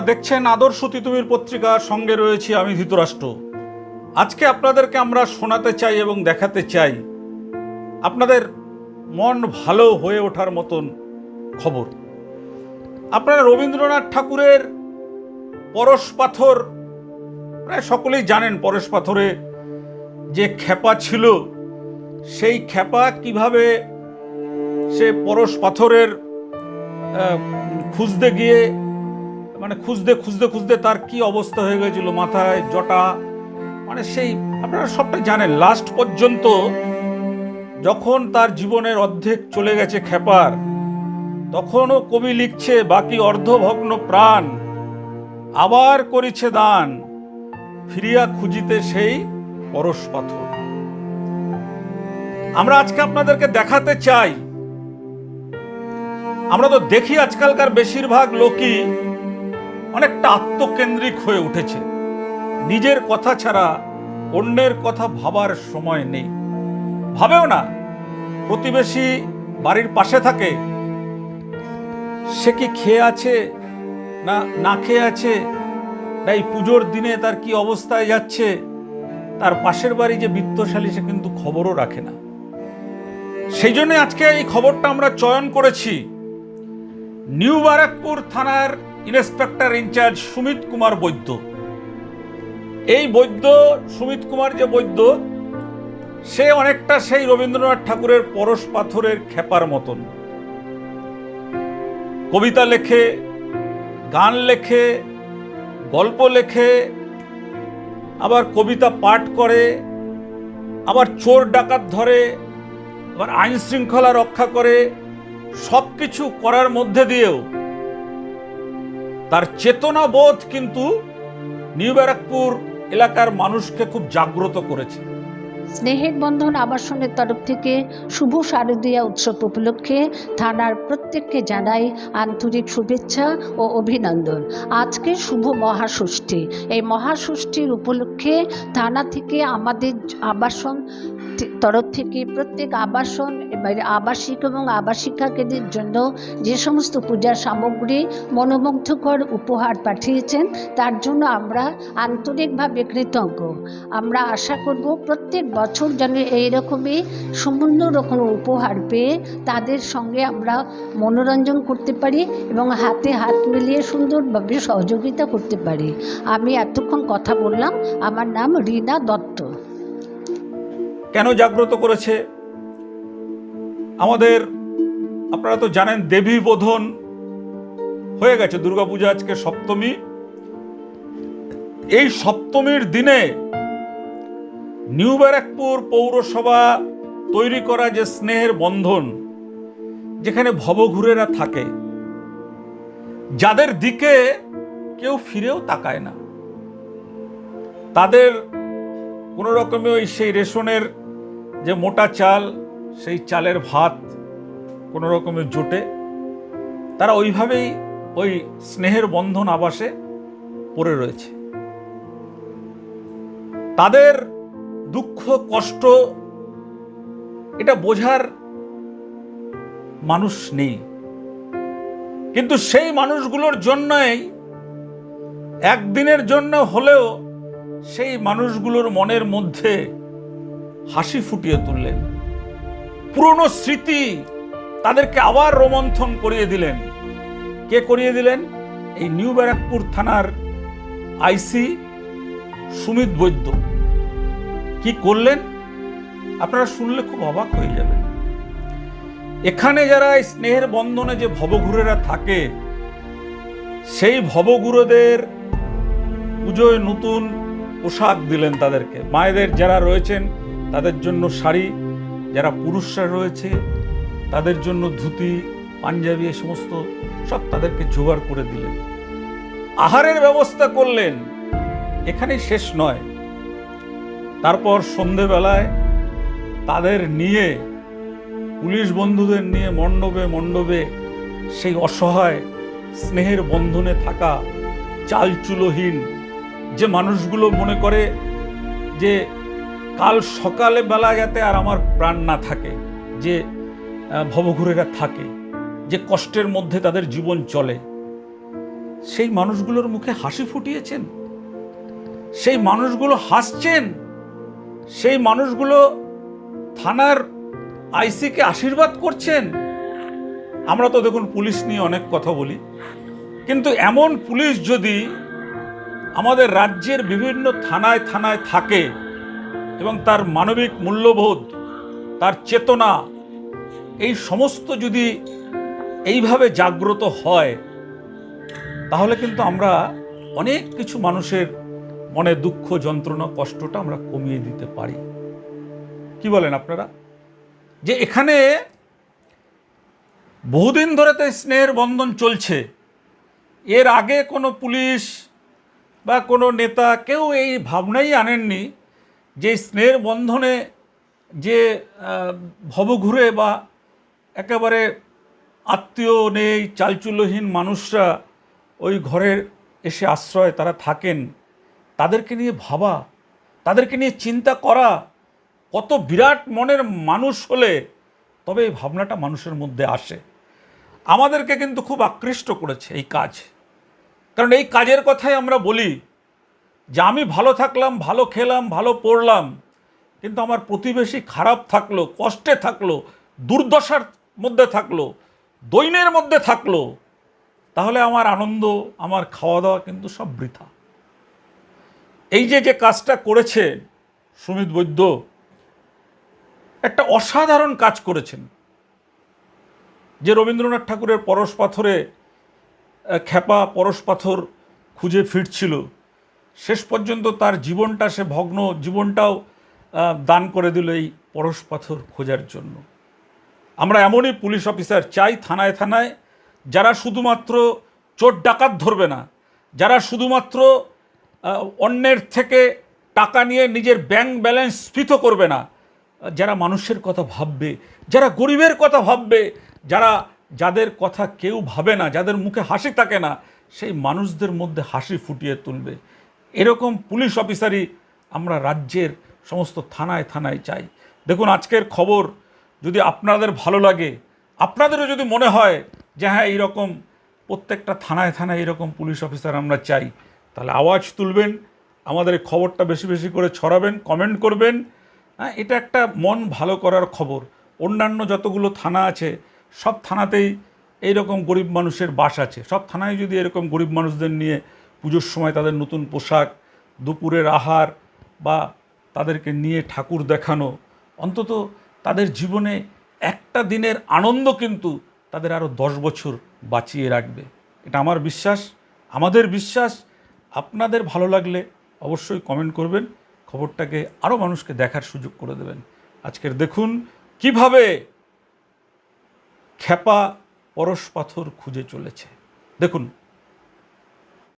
আপনারা দেখছেন আদর্শ তিতুমির পত্রিকা সঙ্গে রয়েছি আমি ধৃতরাষ্ট্র। আজকে আপনাদেরকে আমরা শোনাতে চাই এবং দেখাতে চাই আপনাদের মন ভালো হয়ে ওঠার মতন খবর। আপনারা রবীন্দ্রনাথ ঠাকুরের পরশ পাথর, প্রায় সকলেই জানেন পরশ পাথরে যে খেপা ছিল, সেই খেপা কীভাবে সে পরশ পাথরের খুঁজতে গিয়ে মানে খুঁজতে খুঁজতে খুঁজতে তার কি অবস্থা হয়ে গেছিল? মাথায় জটা। মানে সেই, আপনারা সবটাই জানেন লাস্ট পর্যন্ত যখন তার জীবনের অর্ধেক চলে গেছে খেপার, তখনও কবি লিখছে, বাকি অর্ধভগ্ন প্রাণ আবার করিছে দান, ফিরিয়া খুঁজিতে সেই পরশ পাথর। আমরা আজকে আপনাদেরকে দেখাতে চাই। আমরা তো দেখি আজকালকার বেশিরভাগ লোকই অনেকটা আত্মকেন্দ্রিক হয়ে উঠেছে। নিজের কথা ছাড়া অন্যের কথা ভাবার সময় নেই। ভাবেও না, প্রতিবেশী বাড়ির পাশে থাকে। সে কি খেয়ে আছে, না না খেয়ে আছে? না এই পুজোর দিনে তার কি অবস্থায় যাচ্ছে? তার পাশের বাড়ি যে বিত্তশালী সে কিন্তু খবরও রাখে না। সেই জন্য আজকে এই খবরটা আমরা চয়ন করেছি। নিউ বারাকপুর থানার inspector in charge Sumit Kumar Baidya. এই বৈদ্য, সুমিত কুমার যে বৈদ্য, সে অনেকটা সেই রবীন্দ্রনাথ ঠাকুরের পরশ পাথরের খেপার মতন। কবিতা লেখে, গান লেখে, গল্প লেখে, আবার কবিতা পাঠ করে, আবার চোর ডাকাত ধরে, আবার আইন শৃঙ্খলা রক্ষা করে সব কিছু করার মধ্যে দিয়েও তার চেতনা বোধ কিন্তু নিউ ব্যারাকপুর এলাকার মানুষকে খুব জাগ্রত করেছে। স্নেহের বন্ধন আবাসনের তরফ থেকে শুভ শারদীয়া উৎসব উপলক্ষে থানার প্রত্যেককে জানাই আন্তরিক শুভেচ্ছা ও অভিনন্দন। আজকে শুভ মহাষষ্ঠী। এই মহাষষ্ঠীর উপলক্ষে থানা থেকে আমাদের আবাসন তরফ থেকে প্রত্যেক আবাসন আবাসিক এবং আবাসিকাদের জন্য যে সমস্ত পূজার সামগ্রী মনোমুগ্ধকর উপহার পাঠিয়েছেন, তার জন্য আমরা আন্তরিকভাবে কৃতজ্ঞ। আমরা আশা করব প্রত্যেক বছর যেন এইরকমই সুন্দর রকম উপহার পেয়ে তাদের সঙ্গে আমরা মনোরঞ্জন করতে পারি এবং হাতে হাত মিলিয়ে সুন্দরভাবে সহযোগিতা করতে পারি। আমি এতক্ষণ কথা বললাম। আমার নাম রীনা দত্ত। কেন জাগ্রত করেছে? আমাদের, আপনারা তো জানেন দেবী বোধন হয়ে গেছে, দুর্গাপূজা আজকে সপ্তমী। এই সপ্তমীর দিনে নিউ ব্যারাকপুর পৌরসভা তৈরি করা যে স্নেহের বন্ধন, যেখানে ভবঘুরেরা থাকে, যাদের দিকে কেউ ফিরেও তাকায় না। তাদের কোনো রকমে ওই সেই রেশনের যে মোটা চাল, সেই চালের ভাত কোনো রকমে জোটে। তারা ওইভাবেই ওই স্নেহের বন্ধন আবাসে পড়ে রয়েছে। তাদের দুঃখ, কষ্ট, এটা বোঝার মানুষ নেই। কিন্তু সেই মানুষগুলোর জন্যই, একদিনের জন্য হলেও সেই মানুষগুলোর মনের মধ্যে হাসি ফুটিয়ে তুললেন। পুরনো স্মৃতি তাদেরকে আবার রোমন্থন করিয়ে দিলেন। কে করিয়ে দিলেন? এই নিউ ব্যারাকপুর থানার আইসি সুমিত বৈদ্য। কি করলেন? আপনারা শুনলে খুব অবাক হয়ে যাবেন। এখানে যারা স্নেহের বন্ধনে যে ভবঘুরেরা থাকে, সেই ভবগুরুদের পুজোয় নতুন পোশাক দিলেন তাদেরকে। মায়েদের যারা রয়েছেন তাদের জন্য শাড়ি, যারা পুরুষরা রয়েছে, তাদের জন্য ধুতি, পাঞ্জাবি, এ সমস্ত সব তাদেরকে জোগাড় করে দিলেন। আহারের ব্যবস্থা করলেন। এখানেই শেষ নয়। তারপর সন্ধেবেলায় তাদের নিয়ে, পুলিশ বন্ধুদের নিয়ে মণ্ডপে মণ্ডপে সেই অসহায়, স্নেহের বন্ধনে থাকা চালচুলোহীন যে মানুষগুলো মনে করে যে কাল সকালে বেলা যাতে আর আমার প্রাণ না থাকে, যে ভবঘুরেরা থাকে, যে কষ্টের মধ্যে তাদের জীবন চলে। সেই মানুষগুলোর মুখে হাসি ফুটিয়েছেন? সেই মানুষগুলো হাসছেন? সেই মানুষগুলো থানার আইসিকে আশীর্বাদ করছেন? আমরা তো দেখুন পুলিশ নিয়ে অনেক কথা বলি, কিন্তু এমন পুলিশ যদি আমাদের রাজ্যের বিভিন্ন থানায় থানায় থাকে এবং তার মানবিক মূল্যবোধ, তার চেতনা, এই সমস্ত যদি এইভাবে জাগ্রত হয়, তাহলে কিন্তু আমরা অনেক কিছু মানুষের মনে দুঃখ, যন্ত্রণা, কষ্টটা আমরা কমিয়ে দিতে পারি। কি বলেন আপনারা? যে এখানে বহুদিন ধরে তো স্নেহের বন্ধন চলছে। এর আগে কোনো পুলিশ বা কোনো নেতা কেউ এই ভাবনাই আনেননি যে স্নেহের বন্ধনে যে ভবঘুরে বা একেবারে আত্মীয় নেই, চালচুল্যহীন মানুষরা ওই ঘরের এসে আশ্রয় তারা থাকেন, তাদেরকে নিয়ে ভাবা, তাদেরকে নিয়ে চিন্তা করা, কত বিরাট মনের মানুষ হলে তবে এই ভাবনাটা মানুষের মধ্যে আসে। আমাদেরকে কিন্তু খুব আকৃষ্ট করেছে এই কাজ। কারণ এই কাজের কথাই আমরা বলি যে আমি ভালো থাকলাম, ভালো খেলাম, ভালো পড়লাম, কিন্তু আমার প্রতিবেশী খারাপ থাকল, কষ্টে থাকল, দুর্দশার মধ্যে থাকল, দৈনের মধ্যে থাকল, তাহলে আমার আনন্দ, আমার খাওয়া দাওয়া কিন্তু সব বৃথা। এই যে যে কাজটা করেছে সুমিত বৈদ্য, একটা অসাধারণ কাজ করেছেন। যে রবীন্দ্রনাথ ঠাকুরের পরশ পাথরে খেপা পরশ পাথর খুঁজে ফিরছিল শেষ পর্যন্ত তার জীবনটা, সে ভগ্ন জীবনটাও দান করে দিল এই পরশ পাথর খোঁজার জন্য। আমরা এমনই পুলিশ অফিসার চাই থানায় থানায়, যারা শুধুমাত্র চোর ডাকাত ধরবে না, যারা শুধুমাত্র অন্যের থেকে টাকা নিয়ে নিজের ব্যাংক ব্যালেন্স স্ফীত করবে না, যারা মানুষের কথা ভাববে, যারা গরিবের কথা ভাববে, যারা যাদের কথা কেউ ভাবে না, যাদের মুখে হাসি থাকে না, সেই মানুষদের মধ্যে হাসি ফুটিয়ে তুলবে। এরকম পুলিশ অফিসারই আমরা রাজ্যের সমস্ত থানায় থানায় চাই। দেখুন, আজকের খবর যদি আপনাদের ভালো লাগে, আপনাদেরও যদি মনে হয় যে হ্যাঁ এইরকম প্রত্যেকটা থানায় থানায় এরকম পুলিশ অফিসার আমরা চাই, তাহলে আওয়াজ তুলবেন, আমাদের এই খবরটা বেশি বেশি করে ছড়াবেন, কমেন্ট করবেন। হ্যাঁ এটা একটা মন ভালো করার খবর। অন্যান্য যতগুলো থানা আছে, সব থানাতেই এইরকম গরিব মানুষের বাস আছে। সব থানায় যদি এরকম গরিব মানুষদের নিয়ে পুজোর সময় তাদের নতুন পোশাক, দুপুরের আহার বা তাদেরকে নিয়ে ঠাকুর দেখানো, অন্তত তাদের জীবনে একটা দিনের আনন্দ কিন্তু তাদের আরও দশ বছর বাঁচিয়ে রাখবে। এটা আমার বিশ্বাস, আমাদের বিশ্বাস। আপনাদের ভালো লাগলে অবশ্যই কমেন্ট করবেন, খবরটাকে আরও মানুষকে দেখার সুযোগ করে দেবেন। আজকের দেখুন, কীভাবে খেপা পরশ পাথর খুঁজে চলেছে। দেখুন